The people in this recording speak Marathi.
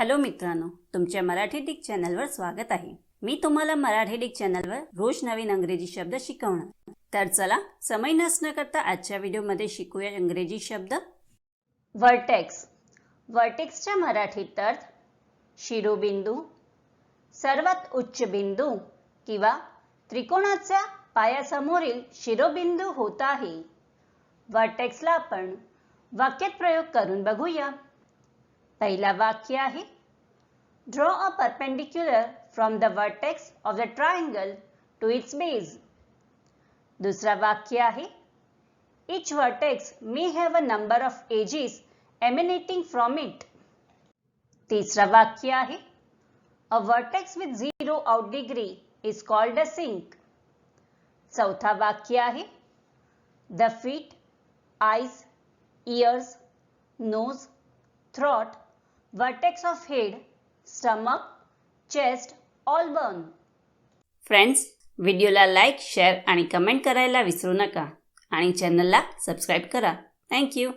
हॅलो मित्रांनो तुमच्या मराठी डिक चॅनलवर स्वागत आहे. मी तुम्हाला मराठी डिक चॅनलवर रोज नवीन अंग्रेजी शब्द शिकवणार. तर चला समय नसणं करता आजच्या व्हिडिओमध्ये शिकूया इंग्रजी शब्द. वर्टेक्स वर्टेक्सच्या मराठीत अर्थ शिरोबिंदू सर्वात उच्च बिंदू किंवा त्रिकोणाच्या पायासमोरील शिरोबिंदू होत आहे. वर्टेक्सला आपण वाक्यात प्रयोग करून बघूया. पहला वाक्य है। Draw a perpendicular from the vertex of the triangle to its base दूसरा वाक्य है। Each vertex may have a number of edges emanating from it तीसरा वाक्य है। A vertex with zero out degree is called a sink चौथा वाक्य है। The feet eyes ears nose throat vertex of head, stomach, chest, all burn. Friends व्हिडिओला लाईक शेअर आणि कमेंट करायला विसरू नका. आणि चॅनलला सबस्क्राईब करा. थँक्यू